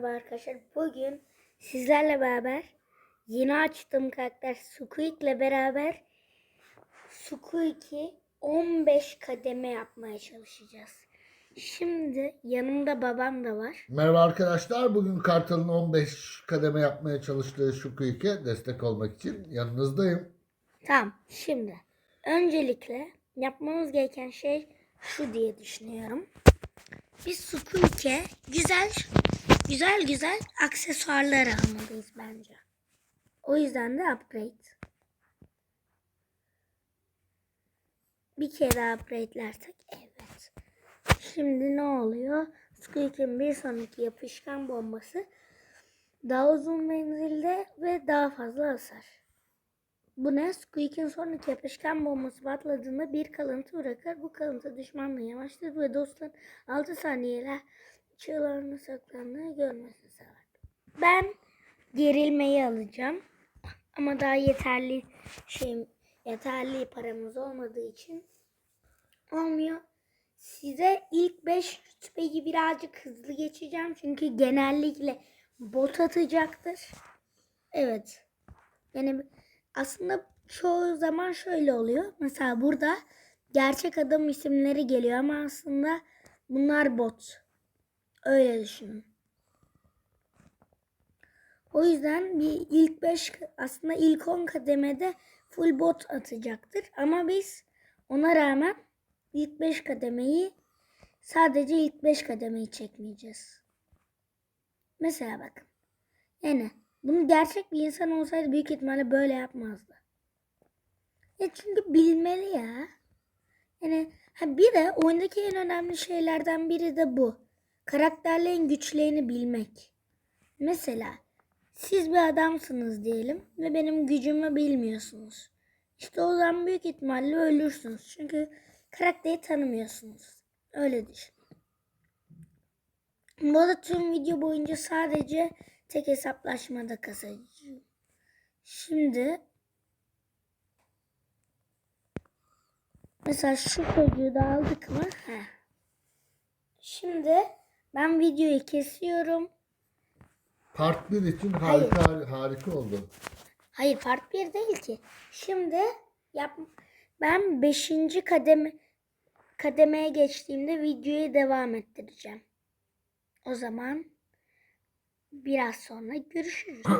merhaba arkadaşlar. Bugün sizlerle beraber yeni açtığım karakter Squeak ile beraber Squeak'i 15 kademe yapmaya çalışacağız. Şimdi yanımda babam da var. Merhaba arkadaşlar. Bugün Kartal'ın 15 kademe yapmaya çalıştığı kuyuke destek olmak için yanınızdayım. Tamam şimdi öncelikle yapmamız gereken şey şu diye düşünüyorum. Biz Squeak'e güzel güzel güzel aksesuarlar almalıyız bence. O yüzden de upgrade. Bir kere upgrade'lersek evet. Şimdi ne oluyor? Squeak'in bir sonraki yapışkan bombası daha uzun menzilde ve daha fazla hasar. Bu ne? Squeak'in sonraki yapışkan bombası patladığında bir kalıntı bırakır. Bu kalıntı düşmanla yavaşlatır ve dostların 6 saniyeyle çığlarını saklandığını görmesini sağlar. Ben gerilmeyi alacağım. Ama daha yeterli şey yeterli paramız olmadığı için olmuyor. Size ilk 5 rütbeyi birazcık hızlı geçeceğim. Çünkü genellikle bot atacaktır. Evet. Yani aslında çoğu zaman şöyle oluyor. Mesela burada gerçek adam isimleri geliyor ama aslında bunlar bot. Öyle düşünün. O yüzden bir ilk 5 aslında ilk 10 kademede full bot atacaktır. Ama biz ona rağmen ilk 5 kademeyi sadece ilk 5 kademeyi çekmeyeceğiz. Mesela bakın. Yani bunu gerçek bir insan olsaydı büyük ihtimalle böyle yapmazdı. Ya çünkü bilmeli ya. Yani ha bir de oyundaki en önemli şeylerden biri de bu. Karakterlerin güçlerini bilmek. Mesela siz bir adamsınız diyelim ve benim gücümü bilmiyorsunuz. İşte o zaman büyük ihtimalle ölürsünüz. Çünkü karakteri tanımıyorsunuz. Öyle düşün. Bu arada tüm video boyunca sadece tek hesaplaşmada kasacağım. Şimdi mesela şu çocuğu da aldık mı? Heh. Şimdi ben videoyu kesiyorum. Part 1 için harika harika oldu. Hayır part 1 değil ki. Şimdi yap ben 5. kademe kademeye geçtiğimde videoyu devam ettireceğim. O zaman biraz sonra görüşürüz.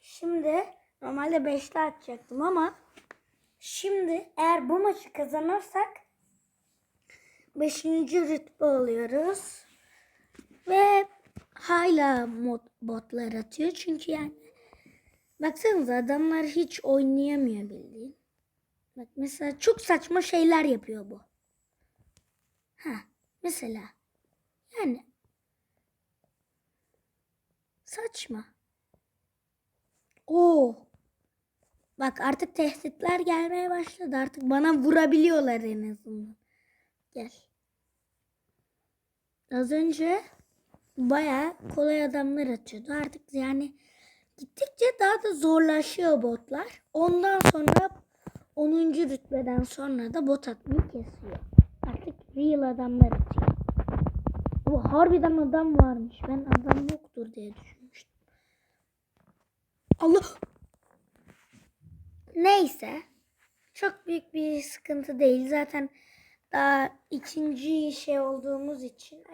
Şimdi normalde 5'te atacaktım ama şimdi eğer bu maçı kazanırsak 5. rütbe oluyoruz. Ve hala mod, botlar atıyor. Çünkü yani baksanıza adamlar hiç oynayamıyor bildiğin. Bak mesela çok saçma şeyler yapıyor bu. Ha mesela yani saçma. Oo. Bak artık tehditler gelmeye başladı. Artık bana vurabiliyorlar en azından. Gel. Az önce bayağı kolay adamlar atıyordu. Artık yani gittikçe daha da zorlaşıyor botlar. Ondan sonra 10. rütbeden sonra da bot atmayı kesiyor. Artık real adamlar atıyor. Bu harbiden adam varmış. Ben adam yoktur diye düşünmüştüm. Allah! Neyse. Çok büyük bir sıkıntı değil. Zaten daha ikinci şey olduğumuz için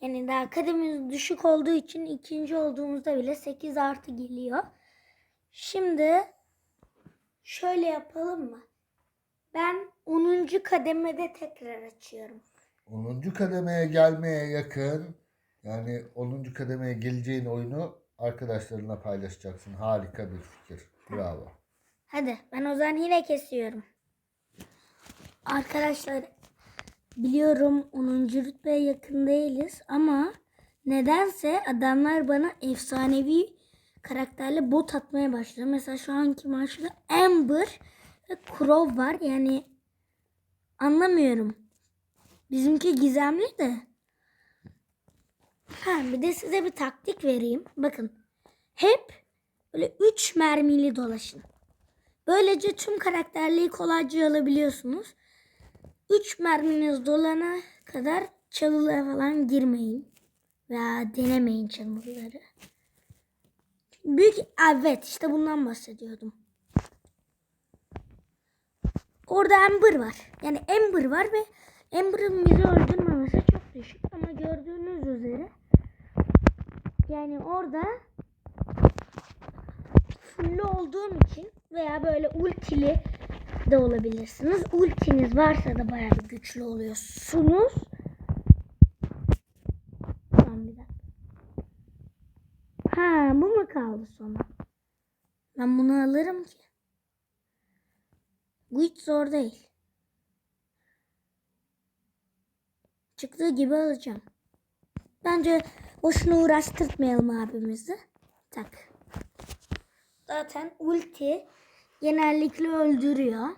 yani daha kademimiz düşük olduğu için ikinci olduğumuzda bile 8 artı geliyor. Şimdi şöyle yapalım mı? Ben 10. kademede tekrar açıyorum. 10. kademeye gelmeye yakın yani 10. kademeye geleceğin oyunu arkadaşlarına paylaşacaksın. Harika bir fikir. Bravo. Hadi ben o zaman yine kesiyorum. Arkadaşlar biliyorum 10. rütbeye yakın değiliz ama nedense adamlar bana efsanevi karakterle bot atmaya başladı. Mesela şu anki maçta Amber ve Crow var. Yani anlamıyorum. Bizimki gizemli de. Ha, bir de size bir taktik vereyim. Bakın. Hep böyle 3 mermili dolaşın. Böylece tüm karakterliği kolayca alabiliyorsunuz. 3 merminiz dolana kadar çalılara falan girmeyin. Veya denemeyin channel'ları. Büyük evet işte bundan bahsediyordum. Orada Amber var. Yani Amber var ve Amber'ın bizi öldürmemesi çok düşük ama gördüğünüz üzere yani orada full olduğum için veya böyle ultili de olabilirsiniz. Ultiniz varsa da bayağı bir güçlü oluyorsunuz. Tamam bir dakika. Ha bu mu kaldı sonra? Ben bunu alırım ki. Bu hiç zor değil. Çıktığı gibi alacağım. Bence boşuna uğraştırmayalım abimizi. Tak. Zaten ulti genellikle öldürüyor.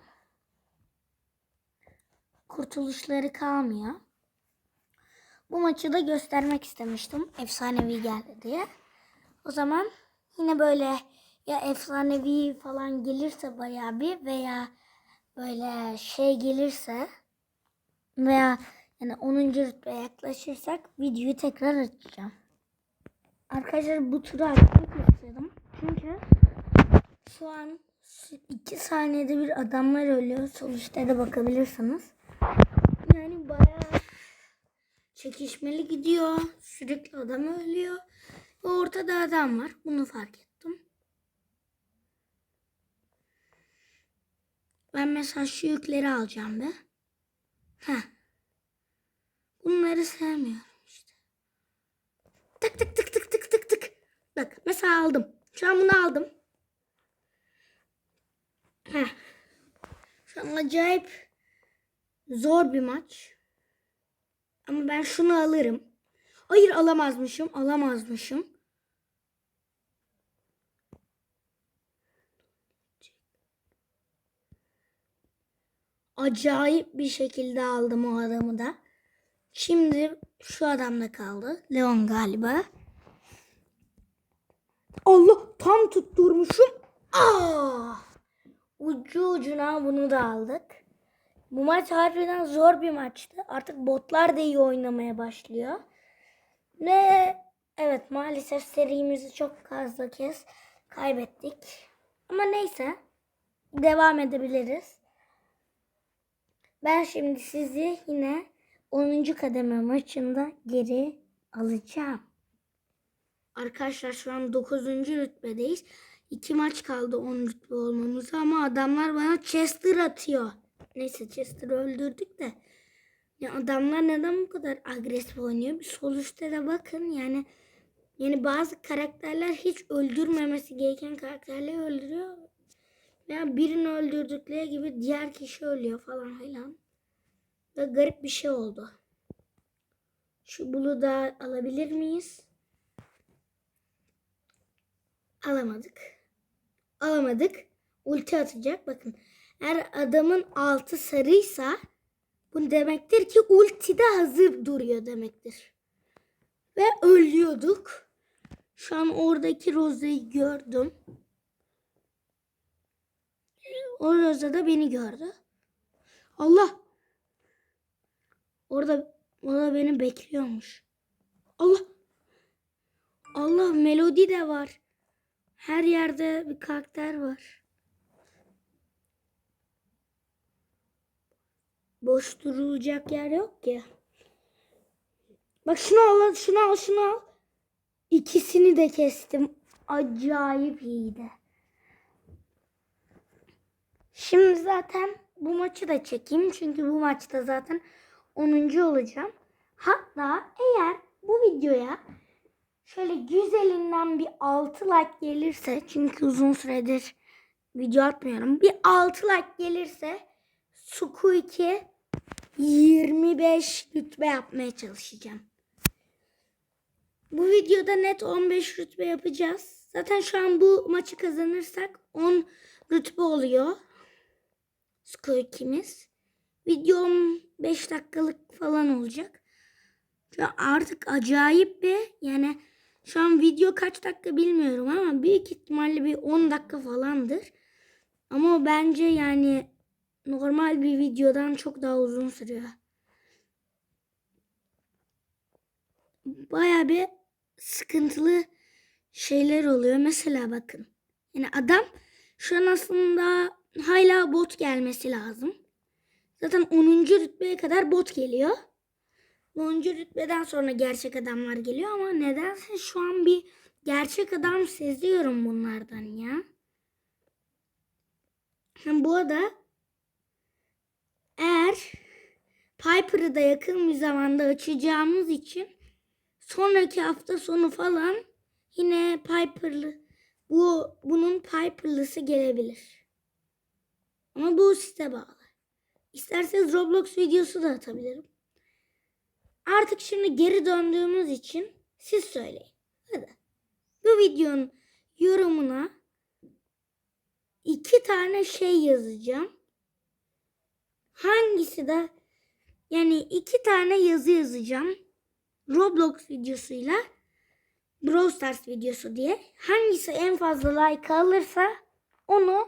Kurtuluşları kalmıyor. Bu maçı da göstermek istemiştim. Efsanevi geldi diye. O zaman yine böyle ya efsanevi falan gelirse bayağı bir veya böyle şey gelirse veya yani 10. rütbeye yaklaşırsak videoyu tekrar açacağım. Arkadaşlar bu turu açmak istedim. Çünkü şu an 2 saniyede bir adamlar ölüyor. Üstte de bakabilirsiniz. Yani bayağı çekişmeli gidiyor. Sürekli adam ölüyor. Ve ortada adam var. Bunu fark ettim. Ben mesela şu yükleri alacağım be. Heh. Bunları sevmiyorum işte. Tık tık tık tık tık tık tık. Bak mesela aldım. Şu an bunu aldım. Heh. Şu an acayip zor bir maç. Ama ben şunu alırım. Hayır alamazmışım. Alamazmışım. Acayip bir şekilde aldım o adamı da. Şimdi şu adamda kaldı. Leon galiba. Allah tam tutturmuşum. Aa! Ucu ucuna bunu da aldık. Bu maç harbiden zor bir maçtı. Artık botlar da iyi oynamaya başlıyor. Ve evet maalesef serimizi çok fazla kez kaybettik. Ama neyse devam edebiliriz. Ben şimdi sizi yine 10. kademe maçında geri alacağım. Arkadaşlar şu an 9. rütbedeyiz. İki maç kaldı 10 rütbe olmamıza ama adamlar bana Chester atıyor. Neyse Chester'ı öldürdük de. Ya adamlar neden bu kadar agresif oynuyor? Bir sol üstte de bakın yani yani bazı karakterler hiç öldürmemesi gereken karakterleri öldürüyor. Veya birini öldürdükleri gibi diğer kişi ölüyor falan filan. Ve garip bir şey oldu. Şu bulu da alabilir miyiz? Alamadık. Alamadık. Ulti atacak. Bakın. Eğer adamın altı sarıysa bu demektir ki ulti de hazır duruyor demektir. Ve ölüyorduk. Şu an oradaki Rose'yi gördüm. O Rose da beni gördü. Allah. Orada o da beni bekliyormuş. Allah. Allah melodi de var. Her yerde bir karakter var. Boş durulacak yer yok ki. Bak şunu al, şunu al, şunu al. İkisini de kestim. Acayip iyiydi. Şimdi zaten bu maçı da çekeyim. Çünkü bu maçta zaten 10. olacağım. Hatta eğer bu videoya şöyle güzelinden bir 6 like gelirse çünkü uzun süredir video atmıyorum. Bir 6 like gelirse Suku 2 25 rütbe yapmaya çalışacağım. Bu videoda net 15 rütbe yapacağız. Zaten şu an bu maçı kazanırsak 10 rütbe oluyor. Skor 2'miz. Videom 5 dakikalık falan olacak. Şu artık acayip bir yani şu an video kaç dakika bilmiyorum ama büyük ihtimalle bir 10 dakika falandır. Ama bence yani normal bir videodan çok daha uzun sürüyor. baya bir sıkıntılı şeyler oluyor. Mesela bakın. Yani adam şu an aslında hala bot gelmesi lazım. Zaten 10. rütbeye kadar bot geliyor. 10. rütbeden sonra gerçek adamlar geliyor ama nedense şu an bir gerçek adam seziyorum bunlardan ya. Hem bu arada eğer Piper'ı da yakın bir zamanda açacağımız için sonraki hafta sonu falan yine Piper'lı bu bunun Piper'lısı gelebilir. Ama bu size bağlı. İsterseniz Roblox videosu da atabilirim. Artık şimdi geri döndüğümüz için siz söyleyin. Hadi. Bu videonun yorumuna iki tane şey yazacağım. Hangisi de yani iki tane yazı yazacağım. Roblox videosuyla Brawl Stars videosu diye. Hangisi en fazla like alırsa onu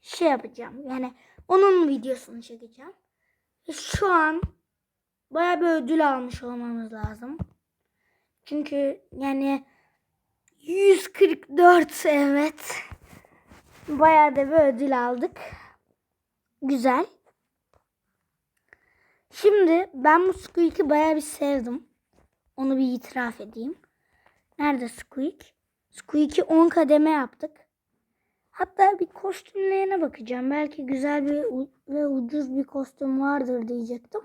şey yapacağım. Yani onun videosunu çekeceğim. Şu an baya bir ödül almış olmamız lazım. Çünkü yani 144 evet. Bayağı da bir ödül aldık. Güzel. Şimdi ben bu Squeak'i bayağı bir sevdim. Onu bir itiraf edeyim. Nerede Squeak? Squeak'i 10 kademe yaptık. Hatta bir kostümlerine bakacağım. Belki güzel bir ve ucuz bir kostüm vardır diyecektim.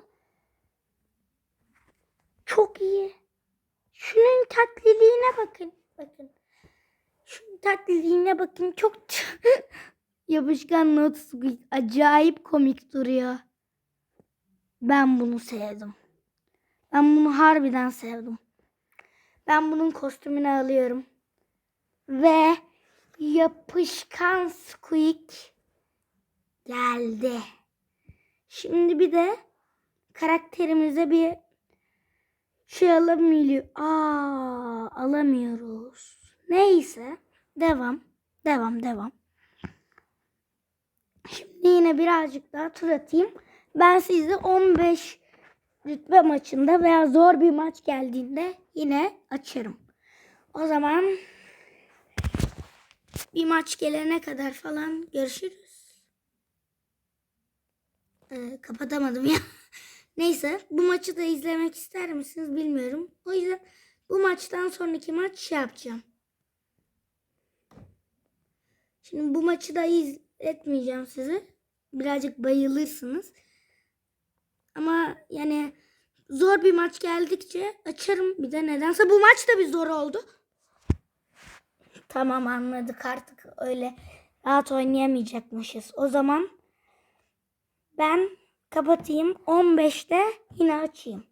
Çok iyi. Şunun tatliliğine bakın. Bakın. Şunun tatliliğine bakın. Çok yapışkan not. Acayip komik duruyor. Ben bunu sevdim. Ben bunu harbiden sevdim. Ben bunun kostümünü alıyorum. Ve yapışkan Squeak geldi. Şimdi bir de karakterimize bir şey alamıyor. Aa, alamıyoruz. Neyse. Devam. Devam, devam. Şimdi yine birazcık daha tur atayım. Ben sizi 15 rütbe maçında veya zor bir maç geldiğinde yine açarım. O zaman bir maç gelene kadar falan görüşürüz. Ee, kapatamadım ya. Neyse bu maçı da izlemek ister misiniz bilmiyorum. O yüzden bu maçtan sonraki maç şey yapacağım. Şimdi bu maçı da izletmeyeceğim size. Birazcık bayılırsınız. Ama yani zor bir maç geldikçe açarım. Bir de nedense bu maç da bir zor oldu. Tamam anladık artık öyle rahat oynayamayacakmışız. O zaman ben kapatayım. 15'te yine açayım.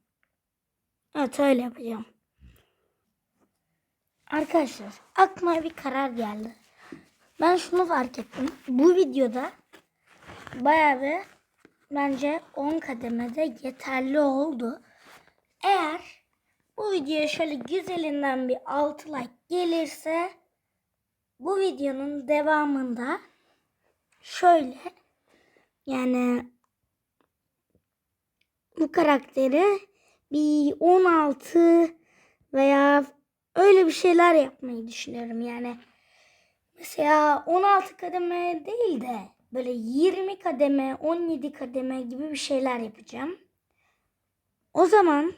Evet öyle yapacağım. Arkadaşlar aklıma bir karar geldi. Ben şunu fark ettim. Bu videoda bayağı bir bence 10 kademede yeterli oldu. Eğer bu videoya şöyle güzelinden bir 6 like gelirse bu videonun devamında şöyle yani bu karakteri bir 16 veya öyle bir şeyler yapmayı düşünüyorum. Yani mesela 16 kademe değil de böyle 20 kademe, 17 kademe gibi bir şeyler yapacağım. O zaman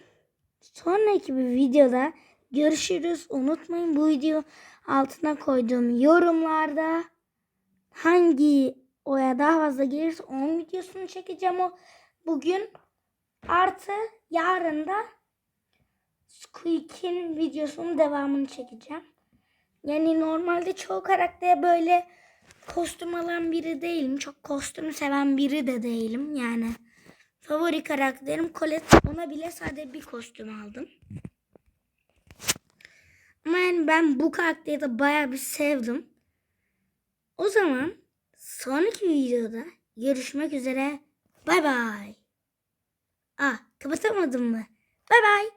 sonraki bir videoda görüşürüz. Unutmayın bu video altına koyduğum yorumlarda hangi oya daha fazla gelirse onun videosunu çekeceğim o bugün. Artı yarın da Squeak'in videosunun devamını çekeceğim. Yani normalde çoğu karaktere böyle kostüm alan biri değilim. Çok kostüm seven biri de değilim. Yani favori karakterim Colette. Ona bile sadece bir kostüm aldım. Ama yani ben bu karakteri de bayağı bir sevdim. O zaman sonraki videoda görüşmek üzere. Bay bay. Ah kapatamadım mı? Bay bay.